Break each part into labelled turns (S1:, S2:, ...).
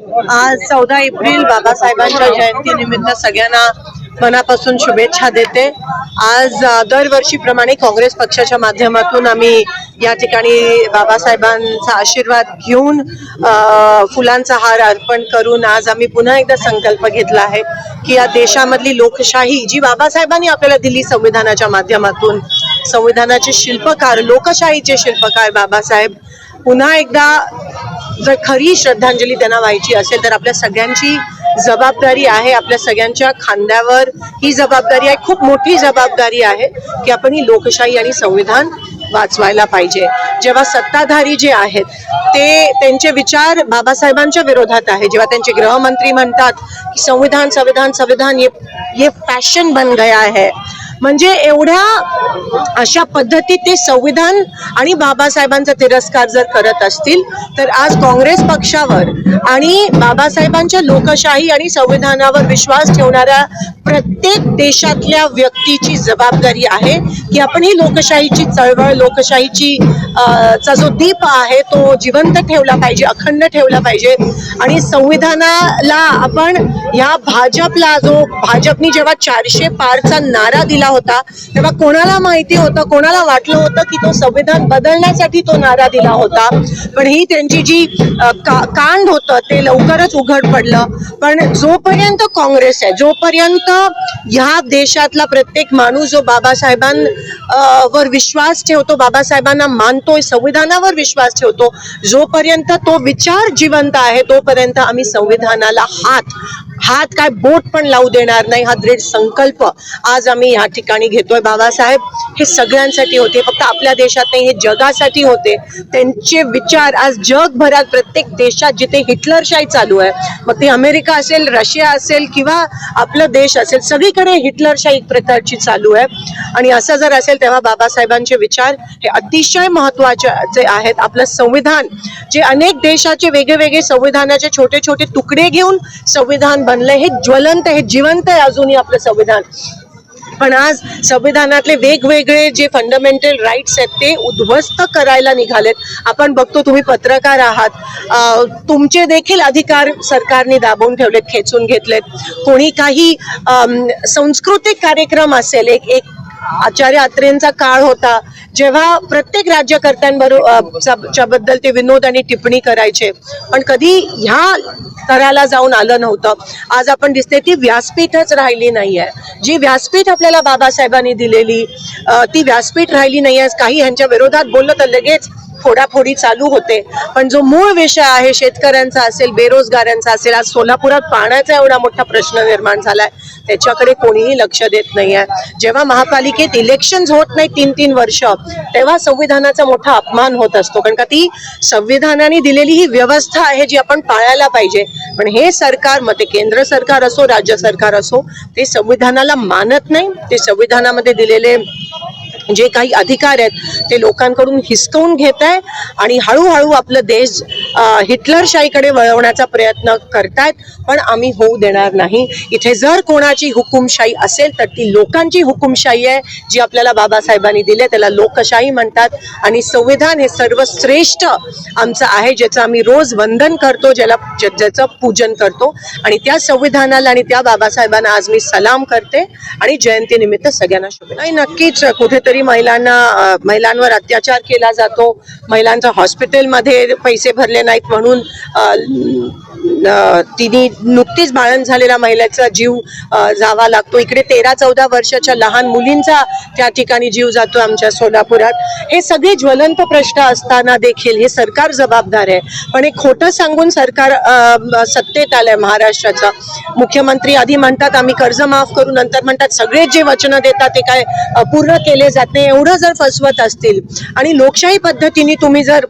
S1: आज चौदा एप्रिल बाबासाहेबांच्या जयंतीनिमित्त सगळ्यांना मनापासून शुभेच्छा देते. आज दरवर्षीप्रमाणे काँग्रेस पक्षाच्या माध्यमातून आम्ही या ठिकाणी बाबासाहेबांचा आशीर्वाद घेऊन फुलांचा हार अर्पण करून आज आम्ही पुन्हा एकदा संकल्प घेतला आहे की या देशामधली लोकशाही जी बाबासाहेबांनी आपल्याला दिली संविधानाच्या माध्यमातून संविधानाचे शिल्पकार लोकशाहीचे शिल्पकार बाबासाहेब पुन्हा एकदा जर खरी श्रद्धांजली त्यांना व्हायची असेल तर आपल्या सगळ्यांची जबाबदारी आहे. आपल्या सगळ्यांच्या खांद्यावर ही जबाबदारी आहे. खूप मोठी जबाबदारी आहे की आपण ही लोकशाही आणि संविधान वाचवायला पाहिजे. जेव्हा सत्ताधारी जे आहेत ते त्यांचे विचार बाबासाहेबांच्या विरोधात आहे. जेव्हा त्यांचे गृहमंत्री म्हणतात की संविधान संविधान संविधान ये ये फॅशन बन गया है. म्हणजे एवढ्या अशा पद्धतीत ते संविधान आणि बाबासाहेबांचा तिरस्कार जर करत असतील तर आज काँग्रेस पक्षावर आणि बाबासाहेबांच्या लोकशाही आणि संविधानावर विश्वास ठेवणाऱ्या प्रत्येक देशातल्या व्यक्तीची जबाबदारी आहे की आपण ही लोकशाहीची चळवळ लोकशाहीची चा जो दीप आहे तो जिवंत ठेवला पाहिजे अखंड ठेवला पाहिजे आणि संविधानाला आपण ह्या भाजपला जो भाजपनी जेव्हा चारशे पारचा नारा दिला होता तेव्हा कोणाला माहिती होतं कोणाला वाटलं होतं की तो संविधान बदलण्यासाठी तो नारा दिला होता? पण ही त्यांची जी का- कांड होतं ते लवकरच उघड पडलं. पण जोपर्यंत काँग्रेस आहे जोपर्यंत ह्या देशातला प्रत्येक माणूस जो बाबासाहेबां वर विश्वास ठेवतो बाबासाहेबांना मानतोय संविधानावर विश्वास ठेवतो जोपर्यंत तो विचार जिवंत आहे तोपर्यंत आम्ही संविधानाला हात हात काय बोट पण लावू देणार नाही हा दृढ संकल्प आज आम्ही या ठिकाणी घेतोय. बाबासाहेब हे सगळ्यांसाठी होते फक्त आपल्या देशात नाही हे जगासाठी होते. त्यांचे विचार आज जगभरात प्रत्येक देशात जिथे हिटलरशाही चालू आहे मग ती अमेरिका असेल रशिया असेल किंवा आपला देश असेल सगळीकडे हिटलरशाही एक प्रकारची चालू आहे. आणि असं जर असेल तेव्हा बाबासाहेबांचे विचार हे अतिशय महत्त्वाचे आहेत. आपलं संविधान जे अनेक देशाचे वेगळे वेगळे संविधानाचे छोटे छोटे तुकडे घेऊन संविधान आणलंय. हे ज्वलंत हे जिवंत आहे अजूनही आपलं संविधान. पण आज संविधानातले वेगवेगळे जे फंडामेंटल राईट्स आहेत ते उद्ध्वस्त करायला निघालेत. आपण बघतो तुम्ही पत्रकार आहात. तुमचे देखील अधिकार सरकारने दाबून ठेवलेत खेचून घेतलेत. कोणी काही सांस्कृतिक कार्यक्रम असेल एक एक आचार्य अत्रेंचा काळ होता जेव्हा प्रत्येक राज्यकर्त्यांबरोबरबद्दल ते विनोद आणि टिप्पणी करायचे. पण कधी ह्या स्तराला जाऊन आलं नव्हतं. आज आपण दिसते ती व्यासपीठच राहिली नाहीये. जी व्यासपीठ आपल्याला बाबासाहेबांनी दिलेली ती व्यासपीठ राहिली नाहीये. काही ह्यांच्या विरोधात बोललं तर लगेच फोडाफोडी चालू होते. पण जो मूळ विषय आहे शेतकऱ्यांचा असेल बेरोजगारांचा असेल आज सोलापुरात पाण्याचा एवढा मोठा प्रश्न निर्माण झालाय. त्याच्याकडे कोणीही लक्ष देत नाहीये. जेव्हा महापालिकेत इलेक्शन होत नाही तीन तीन वर्ष तेव्हा संविधानाचा मोठा अपमान होत असतो. कारण का ती संविधानाने दिलेली ही व्यवस्था आहे जी आपण पाळायला पाहिजे. पण हे सरकार मग ते केंद्र सरकार असो राज्य सरकार असो ते संविधानाला मानत नाही. ते संविधानामध्ये दिलेले जे काही अधिकार आहेत ते लोकांकडून हिसकवून घेत आहे आणि हळूहळू आपलं देश हिटलरशाहीकडे वळवण्याचा प्रयत्न करतायत पण आम्ही होऊ देणार नाही. इथे जर कोणाची हुकुमशाही असेल तर ती लोकांची हुकुमशाही आहे जी आपल्याला बाबासाहेबांनी दिली आहे. त्याला लोकशाही म्हणतात आणि संविधान हे सर्वश्रेष्ठ आमचं आहे ज्याचं आम्ही रोज वंदन करतो ज्याला ज्याचं पूजन करतो. आणि त्या संविधानाला आणि त्या बाबासाहेबांना आज मी सलाम करते आणि जयंतीनिमित्त सगळ्यांना शुभेच्छा. नाही नक्कीच कुठेतरी महिलांना महिलांवर अत्याचार केला जातो. महिलांचा हॉस्पिटलमध्ये पैसे भरले नाहीत म्हणून तिने नुकतीच बाळण झालेल्या महिलेचा जीव जावा लागतो. इकडे तेरा चौदा वर्षाच्या लहान मुलींचा त्या ठिकाणी जीव जातो आमच्या सोलापुरात. हे सगळे ज्वलंत प्रश्न असताना देखील हे सरकार जबाबदार आहे. पण एक खोटं सांगून सरकार सत्तेत आलंय महाराष्ट्राचं. मुख्यमंत्री आधी म्हणतात आम्ही कर्ज माफ करू. नंतर म्हणतात सगळे जे वचनं देतात ते काय पूर्ण केले जात नाही. एवढं जर फसवत असतील आणि लोकशाही पद्धतीने तुम्ही जर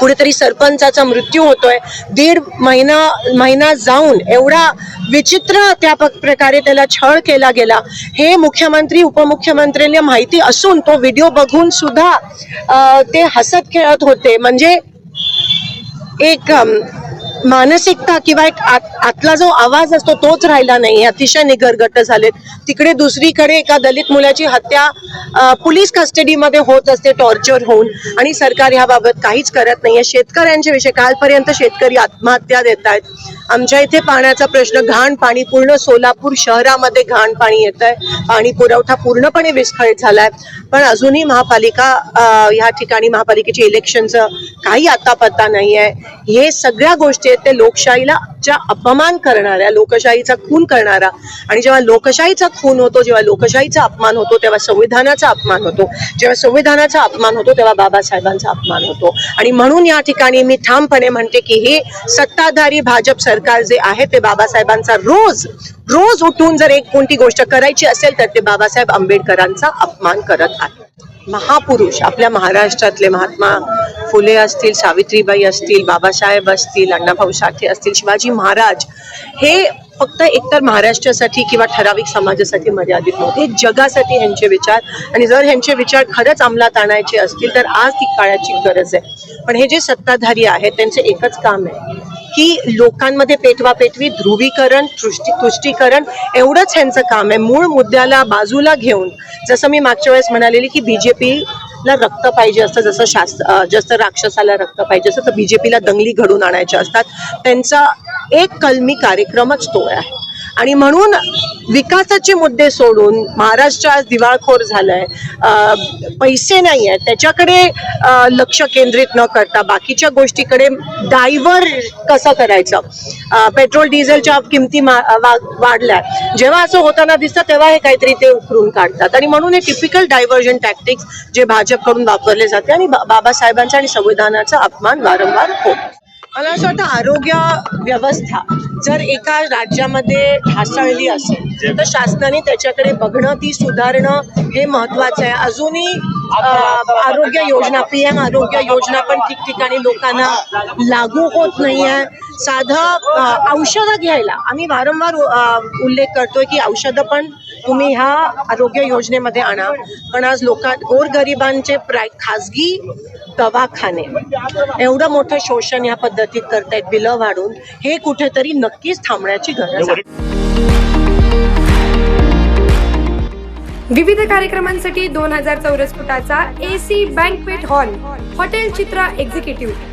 S1: कुठेतरी सरपंचाचा मृत्यू होतोय. दीड महिना महिना जाऊन एवढा विचित्र त्या प- प्रकारे त्याला छळ केला गेला. हे मुख्यमंत्री उपमुख्यमंत्र्यांना माहिती असून तो व्हिडिओ बघून सुद्धा ते हसत खेळत होते. म्हणजे एक मानसिकता किंवा एक आत- आतला जो आवाज असतो तोच राहिला नाही अतिशय निगरगट झालेत. तिकडे दुसरीकडे एका दलित मुलाची हत्या पोलीस कस्टडीमध्ये होत असते टॉर्चर होऊन. आणि सरकार ह्याबाबत काहीच करत नाहीये. शेतकऱ्यांच्या विषयी कालपर्यंत शेतकरी आत्महत्या देत आहेत आमच्या इथे पाण्याचा प्रश्न घाण पाणी पूर्ण सोलापूर शहरामध्ये घाण पाणी येत आहे पाणी पुरवठा पूर्णपणे विस्कळीत झालाय. पण अजूनही महापालिका या ह्या ठिकाणी महापालिकेच्या इलेक्शनचं काही आता पत्ता नाही आहे हे सगळ्या गोष्टी आहेत ते लोकशाहीला ज्या अपमान करणाऱ्या लोकशाहीचा खून करणारा. आणि जेव्हा लोकशाहीचा खून होतो जेव्हा लोकशाहीचा अपमान होतो तेव्हा संविधानाचा अपमान होतो. जेव्हा संविधानाचा अपमान होतो तेव्हा बाबासाहेबांचा अपमान होतो. आणि म्हणून या ठिकाणी मी ठामपणे म्हणते की हे सत्ताधारी भाजप सरकार जे आहे ते बाबासाहेबांचा रोज रोज उठून जर एक कोणती गोष्ट करायची असेल तर ते बाबासाहेब आंबेडकरांचा अपमान करत आहे महापुरुष आपल्या महाराष्ट्रातले महात्मा फुले असतील सावित्रीबाई असतील बाबासाहेब असतील अण्णाभाऊ साठे असतील शिवाजी महाराज हे फक्त एकतर महाराष्ट्रासाठी किंवा ठराविक समाजासाठी मर्यादित नव्हते. हे जगासाठी ह्यांचे विचार आणि जर ह्यांचे विचार खरंच अंमलात आणायचे असतील तर आज ती काळाची गरज आहे. पण हे जे सत्ताधारी आहेत त्यांचे एकच काम आहे. की लोकांमध्ये पेटवा पेटवी ध्रुवीकरण तुष्टी तुष्टीकरण एवढंच ह्यांचं काम आहे. मूळ मुद्द्याला बाजूला घेऊन जसं मी मागच्या वेळेस म्हणालेली की बी जे ला रक्त पाहिजे असतं जसं शास्त्र जसं राक्षसाला रक्त पाहिजे असतं तर बी जे पीला दंगली घडून आणायच्या असतात. त्यांचा एक कलमी कार्यक्रमच तो आहे. आणि म्हणून विकासाचे मुद्दे सोडून महाराष्ट्र आज दिवाळखोर झालाय. पैसे नाही आहेत त्याच्याकडे लक्ष केंद्रित न करता बाकीच्या गोष्टीकडे डायव्हर कसं करायचं? पेट्रोल डिझेलच्या किमती वाढल्या. जेव्हा असं होताना दिसतं तेव्हा हे काहीतरी ते उकरून काढतात. आणि म्हणून हे टिपिकल डायव्हर्जन टॅक्टिक्स जे भाजपकडून वापरले जाते आणि बाबासाहेबांचा आणि संविधानाचा अपमान वारंवार होतो. मला असं वाटतं आरोग्य व्यवस्था जर एका राज्यामध्ये ढासळली असेल तर शासनाने त्याच्याकडे बघणं ती सुधारणं हे महत्वाचं आहे. अजूनही आरोग्य योजना पी एम आरोग्य योजना पण ठिकठिकाणी लोकांना लागू होत नाही आहे साधं औषधं घ्यायला. आम्ही वारंवार उल्लेख करतोय की औषधं पण तुम्ही ह्या आरोग्य योजनेमध्ये आणा. पण आज लोकां गोरगरिबांचे प्राय खाजगी दवाखाने. एवढं मोठं शोषण या पद्धतीत करतायत बिलं वाढून. हे कुठेतरी नक्कीच थांबण्याची गरज आहे.
S2: विविध कार्यक्रमांसाठी दोन हजार चौरस फुटाचा A C banquet hall hotel Chitra executive.